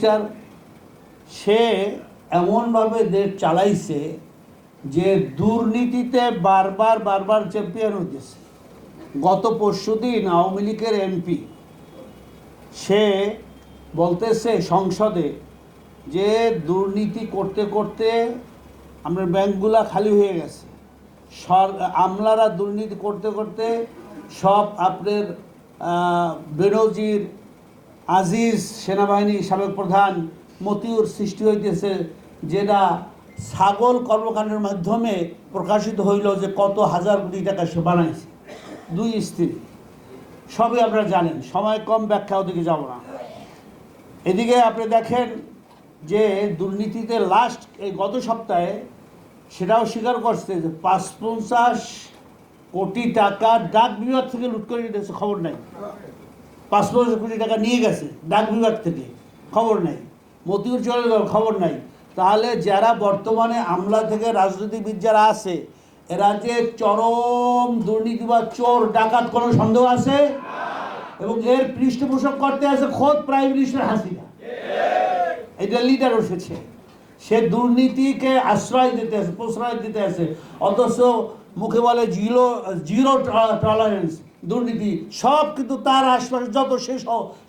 Minister সে এমনভাবে দেশ চালাইছে যে দুর্নীতিতে বারবার বারবার চ্যাম্পিয়ন হইতেছে। গত পরশু দিন আওয়ামী লীগের এমপি সে বলতেছে সংসদে যে দুর্নীতি করতে করতে আমরা ব্যাংকগুলা খালি হয়ে গেছে। সর, আমলারা দুর্নীতি করতে করতে সব আপনার বেনজির আজিজ সেনাবাহিনী সাবেক প্রধান মতিউর সৃষ্টি হইতেছে, যেটা ছাগল কর্মকাণ্ডের মাধ্যমে প্রকাশিত হইল যে কত হাজার কোটি টাকা সে বানাইছে। দুই স্ত্রী। সবই আপনারা জানেন, সময় কম ব্যাখ্যা ওদিকে যাব না। এদিকে আপনি দেখেন যে দুর্নীতিতে লাস্ট এই গত সপ্তাহে সেটাও স্বীকার করছে যে পাঁচ পঞ্চাশ কোটি টাকা ডাক বিভাগ থেকে লুট করে নিতেছে খবর নাই। পাঁচ পঞ্চাশ কোটি টাকা নিয়ে গেছে ডাক বিভাগ থেকে। খবর নাই। মতিউর চলে গেল, খবর নাই। তাহলে যারা বর্তমানে আমলা থেকে রাজনীতিবিদ যারা আছে, এরা যে চরম দুর্নীতি বা চোর, ডাকাত কোনো সন্দেহ আছে? এবং এর পৃষ্ঠপোষক করতে আছে খোদ প্রাইম মিনিস্টার হাসিনা। এটা লিডার উঠেছে সে দুর্নীতিকে আশ্রয় দিতে আছে, প্রশ্রয় দিতে আছে। অথচ মুখে বলে জিরো জিরো টলারেন্স দুর্নীতি সব কিন্তু তার আশপাশে যত শেষ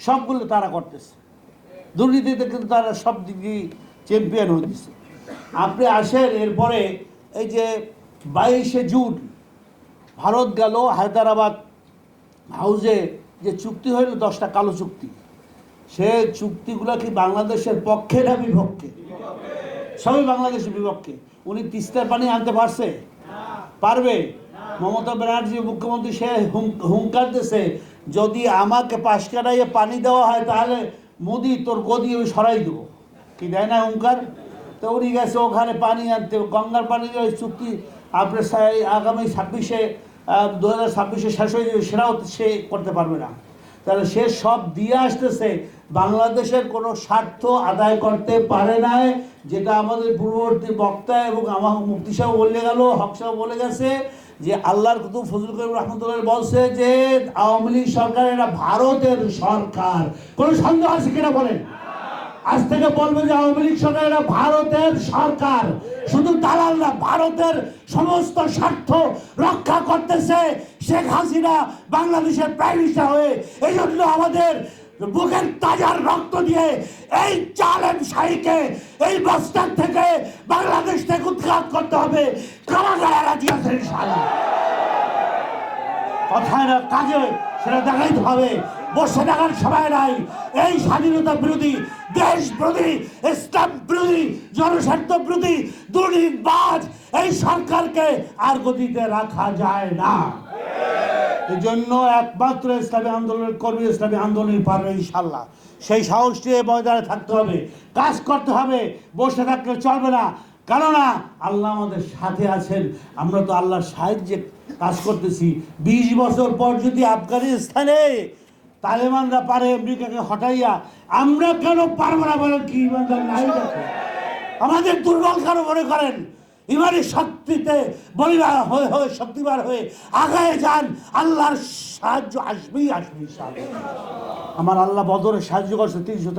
সবগুলো তারা করতেছে। দুর্নীতিতে কিন্তু তারা সব দিক দিয়ে চ্যাম্পিয়ন হয়েছে আপনি আসেন, এরপরে এই যে বাইশে জুন, ভারত গেল হায়দ্রাবাদ হাউজে যে চুক্তি হইল দশটা কালো চুক্তি। সে চুক্তিগুলো কি বাংলাদেশের পক্ষে না বিপক্ষে? সবই বাংলাদেশের বিপক্ষে। উনি তিস্তার পানি আনতে পারছে? পারবে? মমতা ব্যানার্জি মুখ্যমন্ত্রী সে হুঙ্কার দিছে, যদি আমাকে পাশ কাটাইয়ে পানি দেওয়া হয় তাহলে মোদি তোর গদি আমি সরাই দেবো। কি দেয় না হুঙ্কার? তো উনি গেছে ওখানে পানি আনতে, গঙ্গার পানি ওই চুক্তি আপনার আগামী ছাব্বিশে দু হাজার ছাব্বিশে শেষ হয়ে যাবে সেটাও সে করতে পারবে না। তাহলে সে সব দিয়ে আসতেছে। বাংলাদেশের কোনো স্বার্থ আদায় করতে পারে নাই, যেটা আমাদের পূর্ববর্তী বক্তা এবং আমার মুক্তি সাহেব বলে গেল, হক সাহেব বলে গেছে যে আল্লাহর কুতুব ফজল করিম রহমতুল্লাহ বলছে যে আওয়ামী লীগ সরকার এটা ভারতের সরকার। কোনো সন্দেহ আছে কিনা বলেন? আজ থেকে বলবে যে আওয়ামী লীগ সরকার এটা ভারতের সরকার। শুধু দালাল না, ভারতের সমস্ত স্বার্থ রক্ষা করতেছে শেখ হাসিনা বাংলাদেশের প্রাইম মিনিস্টার হয়ে। এই জন্য আমাদের বুকের তাজার রক্ত দিয়ে এই চালেম শাহীকে এই বস্তার থেকে বাংলাদেশ থেকে উৎখাত করতে হবে। কারা কারা রাজি আছেন ইনশাআল্লাহ। কথায় না, কাজে সেটা দেখাইতে হবে। বসে থাকার সময় নাই। এই স্বাধীনতা বিরোধী, দেশ বিরোধী, ইসলাম বিরোধী, জনস্বার্থ বিরোধী, দুর্নীতিবাজ, এই সরকারকে আর গতিতে রাখা যায় না। জন্য একমাত্র ইসলামী আন্দোলনের কর্মী ইসলামী আন্দোলনই পারবে ইনশাল্লাহ সেই সাহস নিয়ে ময়দানে থাকতে হবে। কাজ করতে হবে। বসে থাকলে চলবে না। কেননা আল্লাহ আমাদের সাথে আছেন। আমরা তো আল্লাহর সাহায্যে কাজ করতেছি। বিশ বছর পর যদি আফগানিস্তানে তালেবানরা পারে, আমেরিকাকে হটাইয়া, আমরা কেন পারব না বলেন কি? নাই আমাদের দুর্বল কেন মনে করেন? ইমানের শক্তিতে বলিবার হয়ে হয়ে শক্তিবার হয়ে আগায় যান। আল্লাহর সাহায্য আসবেই আসবে ইনশাআল্লাহ। আমার আল্লাহ বদরে সাহায্য করছে তিনশো